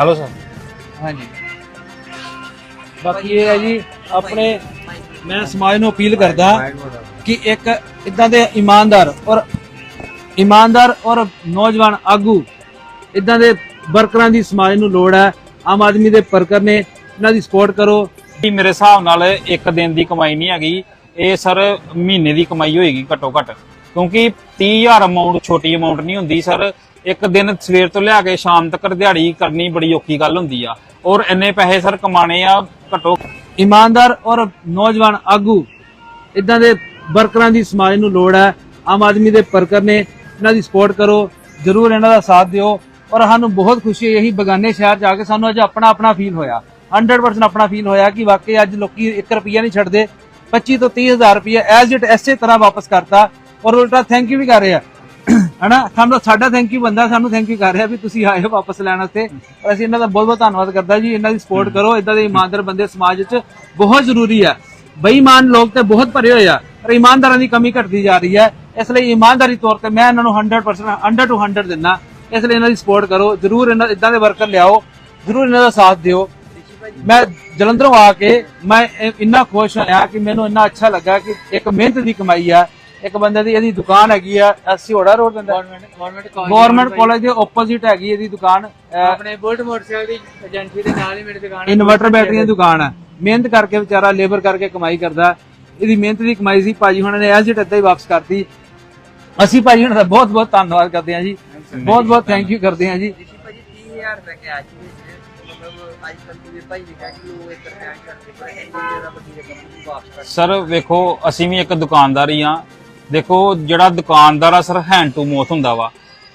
Hello sir ਹਾਂਜੀ। ਬਾਕੀ ਇਹ ਹੈ ਜੀ ਆਪਣੇ ਮੈਂ ਸਮਾਜ ਨੂੰ ਅਪੀਲ ਕਰਦਾ ਕਿ ਇੱਕ ਇਦਾਂ ਦੇ ਇਮਾਨਦਾਰ ਔਰ ਇਮਾਨਦਾਰ ਔਰ ਨੌਜਵਾਨ ਆਗੂ ਇਦਾਂ ਦੇ ਵਰਕਰਾਂ ਦੀ ਸਮਾਜ ਨੂੰ ਲੋੜ ਹੈ। ਆਮ ਆਦਮੀ ਦੇ ਵਰਕਰ ਨੇ ਇਹਨਾਂ ਦੀ ਸਪੋਰਟ ਕਰੋ। ਇਹ ਮੇਰੇ ਹਿਸਾਬ ਨਾਲ ਇੱਕ ਦਿਨ ਦੀ ਕਮਾਈ ਨਹੀਂ ਹੈਗੀ। ਇਹ ਸਰ ਮਹੀਨੇ ਦੀ ਕਮਾਈ ਹੋਏਗੀ ਘੱਟੋ ਘੱਟ। ਕਿਉਂਕਿ 30000 ਅਮਾਉਂਟ ਛੋਟੀ ਅਮਾਉਂਟ ਨਹੀਂ ਹੁੰਦੀ ਸਰ। ਇੱਕ ਦਿਨ ਸਵੇਰ ਤੋਂ ਲਿਆ ਕੇ ਸ਼ਾਮ ਤੱਕ ਦਿਹਾੜੀ ਕਰਨੀ ਬੜੀ ਔਖੀ ਗੱਲ ਹੁੰਦੀ ਆ। ਔਰ ਇੰਨੇ ਪੈਸੇ ਸਰ ਕਮਾਣੇ ਆ ਘੱਟੋ ਇਮਾਨਦਾਰ ਔਰ ਨੌਜਵਾਨ ਆਗੂ ਇਦਾਂ ਦੇ ਵਰਕਰਾਂ ਦੀ ਸਮਾਜ ਨੂੰ ਲੋੜ ਹੈ। ਆਮ ਆਦਮੀ ਦੇ ਵਰਕਰ ਨੇ ਇਹਨਾਂ ਦੀ ਸਪੋਰਟ ਕਰੋ, ਜਰੂਰ ਇਹਨਾਂ ਦਾ ਸਾਥ ਦਿਓ। ਔਰ ਸਾਨੂੰ ਬਹੁਤ ਖੁਸ਼ੀ ਹੈ ਇਹੀ ਬਗਾਨੇ ਸ਼ਹਿਰ ਜਾ ਕੇ ਸਾਨੂੰ ਅੱਜ ਆਪਣਾ ਆਪਣਾ ਫੀਲ ਹੋਇਆ। 100% ਆਪਣਾ ਫੀਲ ਹੋਇਆ ਕਿ ਵਾਕਈ ਅੱਜ ਲੋਕੀ 1 ਰੁਪਿਆ ਨਹੀਂ ਛੱਡਦੇ। 25 ਤੋਂ 30 ਹਜ਼ਾਰ ਰੁਪਿਆ ਐਜ਼ ਇਟ ਐਸੇ ਤਰ੍ਹਾਂ ਵਾਪਸ ਕਰਤਾ। ਔਰ ਉਲਟਾ ਥੈਂਕ ਯੂ ਵੀ ਕਰ ਰਿਹਾ ਹਨਾ? ਸਾਨੂੰ ਸਾਡਾ ਥੈਂਕ ਯੂ ਬੰਦਾ ਸਾਨੂੰ ਥੈਂਕ ਯੂ ਕਰ ਰਿਹਾ ਵੀ ਤੁਸੀਂ ਆਏ ਹੋ ਵਾਪਸ ਲੈਣ ਵਾਸਤੇ। ਔਰ ਅਸੀਂ ਇਹਨਾਂ ਦਾ ਬਹੁਤ ਬਹੁਤ ਧੰਨਵਾਦ ਕਰਦਾ ਜੀ। ਇਹਨਾਂ ਦੀ ਸਪੋਰਟ ਕਰੋ। ਇਦਾਂ ਦੇ ਇਮਾਨਦਾਰ ਬੰਦੇ ਸਮਾਜ ਵਿੱਚ ਬਹੁਤ ਜ਼ਰੂਰੀ ਹੈ ਬੇਈਮਾਨ ਲੋਕ ਤੇ ਬਹੁਤ ਭਰੇ ਹੋਏ ਆ। ਪਰ ਇਮਾਨਦਾਰਾਂ ਦੀ ਕਮੀ ਘਟਦੀ ਜਾ ਰਹੀ ਹੈ। ਇਸ ਲਈ ਇਮਾਨਦਾਰੀ ਤੌਰ ਤੇ ਮੈਂ ਇਹਨਾਂ ਨੂੰ 100% 100 ਟੂ 100 ਦਿੰਦਾ। ਇਸ ਲਈ ਇਹਨਾਂ ਦੀ ਸਪੋਰਟ ਕਰੋ। ਜਰੂਰ ਇਹਨਾਂ ਇਦਾਂ ਦੇ ਵਰਕਰ ਲਿਆਓ। ਜਰੂਰ ਇਹਨਾਂ ਦਾ ਸਾਥ ਦਿਓ। ਮੈਂ ਜਲੰਧਰੋਂ ਆ ਕੇ ਮੈਂ ਇੰਨਾ ਖੁਸ਼ ਹੋਇਆ ਕਿ ਮੈਨੂੰ ਇੰਨਾ ਅੱਛਾ ਲੱਗਾ ਕਿ ਇੱਕ ਮਿਹਨਤ ਦੀ ਕਮਾਈ ਆ। ਇੱਕ ਬੰਦੇ ਦੀ ਇਹਦੀ ਦੁਕਾਨ ਹੈਗੀ ਆ ਸਿਹੋੜਾ ਰੋਡ ਦੇ ਅੰਦਰ। ਗਵਰਨਮੈਂਟ ਗਵਰਨਮੈਂਟ ਕਾਲਜ ਦੇ ਆਪੋਜ਼ਿਟ ਹੈਗੀ ਇਹਦੀ ਦੁਕਾਨ ਆਪਣੇ ਬੁਲਟ ਮੋਟਰਸਾਈਕਲ ਦੀ ਏਜੰਸੀ ਦੇ ਨਾਲ ਹੀ ਮੇਰੀ ਦੁਕਾਨ ਹੈ। ਇਨਵਰਟਰ ਬੈਟਰੀਆਂ ਦੀ ਦੁਕਾਨ ਹੈ। ਮਿਹਨਤ ਕਰਕੇ ਵਿਚਾਰਾ ਲੇਬਰ ਕਰਕੇ ਕਮਾਈ ਕਰਦਾ। ਇਹਦੀ ਮਿਹਨਤ ਦੀ ਕਮਾਈ ਸੀ ਭਾਜੀ ਹੁਣਾਂ ਨੇ ਐਜ਼ ਇਟ ਏਦਾਂ ਹੀ ਵਾਪਸ ਕਰਤੀ। ਅਸੀਂ ਭਾਜੀ ਹੁਣਾਂ ਦਾ ਬਹੁਤ ਬਹੁਤ ਧੰਨਵਾਦ ਕਰਦੇ ਹਾਂ ਜੀ। ਬਹੁਤ ਬਹੁਤ ਥੈਂਕ ਯੂ ਕਰਦੇ ਹਾਂ ਜੀ। ਜੀ ਭਾਜੀ 30000 ਰੁਪਏ ਕੈਸ਼ ਵਿੱਚ ਮਤਲਬ ਅੱਜ ਕੱਲ੍ਹ ਦੇ ਭਾਈ ਨੇ ਕਿਹਾ ਕਿ ਉਹ ਇੱਕ ਰੁਪਿਆ ਨਹੀਂ ਕਰਦੇ ਪਰ ਇੰਨੀ ਜ਼ਿਆਦਾ ਵੱਡੀ ਰਕਮ ਨੂੰ ਵਾਪਸ ਕਰ ਸਰ ਵੇਖੋ ਅਸੀਂ ਵੀ ਇੱਕ ਦੁਕਾਨਦਾਰ ਹੀ ਆ ਦੇਖੋ, ਜਿਹੜਾ ਦੁਕਾਨਦਾਰ ਆ, ਸਰ ਹੈਂਡ ਟੂ ਮੌਥ ਹੁੰਦਾ ਵਾ।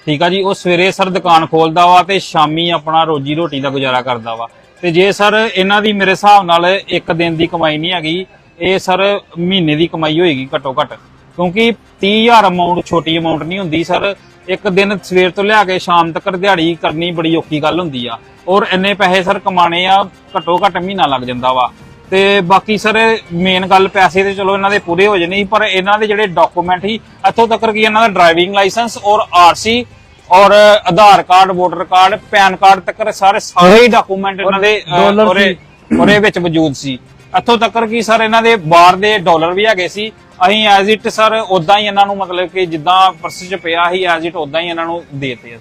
ਠੀਕ ਆ ਜੀ, ਉਹ ਸਵੇਰੇ ਸਰ ਦੁਕਾਨ ਖੋਲਦਾ ਵਾ ਤੇ ਸ਼ਾਮੀ ਆਪਣਾ ਰੋਜੀ ਰੋਟੀ ਦਾ ਗੁਜ਼ਾਰਾ ਕਰਦਾ ਵਾ। ਤੇ ਜੇ ਸਰ ਇਹਨਾਂ ਦੀ ਮੇਰੇ ਹਿਸਾਬ ਨਾਲ ਇੱਕ ਦਿਨ ਦੀ ਕਮਾਈ ਨਹੀਂ ਹੈਗੀ, ਇਹ ਸਰ ਮਹੀਨੇ ਦੀ ਕਮਾਈ ਹੋਏਗੀ ਘੱਟੋ ਘੱਟ। ਕਿਉਂਕਿ 30000 ਅਮਾਉਂਟ ਛੋਟੀ ਅਮਾਉਂਟ ਨਹੀਂ ਹੁੰਦੀ ਸਰ। ਇੱਕ ਦਿਨ ਸਵੇਰ ਤੋਂ ਲਿਆ ਕੇ ਸ਼ਾਮ ਤੱਕ ਦਿਹਾੜੀ ਕਰਨੀ ਬੜੀ ਔਖੀ ਗੱਲ ਹੁੰਦੀ ਆ। ਔਰ ਇੰਨੇ ਪੈਸੇ ਸਰ ਕਮਾਣੇ ਆ, ਘੱਟੋ ਘੱਟ ਮਹੀਨਾ ਲੱਗ ਜਾਂਦਾ ਵਾ। ਤੇ ਬਾਕੀ ਸਰ ਮੇਨ ਗੱਲ ਪੈਸੇ ਤੇ ਚਲੋ ਇਹਨਾਂ ਦੇ ਪੂਰੇ ਹੋ ਜਾਣੇ ਪਰ ਇਹਨਾਂ ਦੇ ਜਿਹੜੇ ਡਾਕੂਮੈਂਟ ਸੀ ਇੱਥੋਂ ਤੱਕ ਕਿ ਇਹਨਾਂ ਦਾ ਡਰਾਈਵਿੰਗ ਲਾਇਸੈਂਸ ਔਰ ਆਰਸੀ ਔਰ Aadhaar card voter card PAN card ਤੱਕ ਸਾਰੇ ਸਾਰੇ ਹੀ ਡਾਕੂਮੈਂਟ ਇਹਨਾਂ ਦੇ ਉਹਦੇ ਉਹਦੇ ਵਿੱਚ ਮੌਜੂਦ ਸੀ। ਇੱਥੋਂ ਤੱਕ ਕਿ ਸਰ ਇਹਨਾਂ ਦੇ ਬਾਹਰ ਦੇ ਡਾਲਰ ਵੀ ਹੈਗੇ ਸੀ। ਅਸੀਂ ਐਜ਼ ਇਟ ਸਰ ਉਦਾਂ ਹੀ ਇਹਨਾਂ ਨੂੰ ਮਤਲਬ ਕਿ ਜਿੱਦਾਂ ਪਰਸ 'ਚ ਪਿਆ ਸੀ ਐਜ਼ ਇਟ ਉਦਾਂ ਹੀ ਇਹਨਾਂ ਨੂੰ ਦੇਤੇ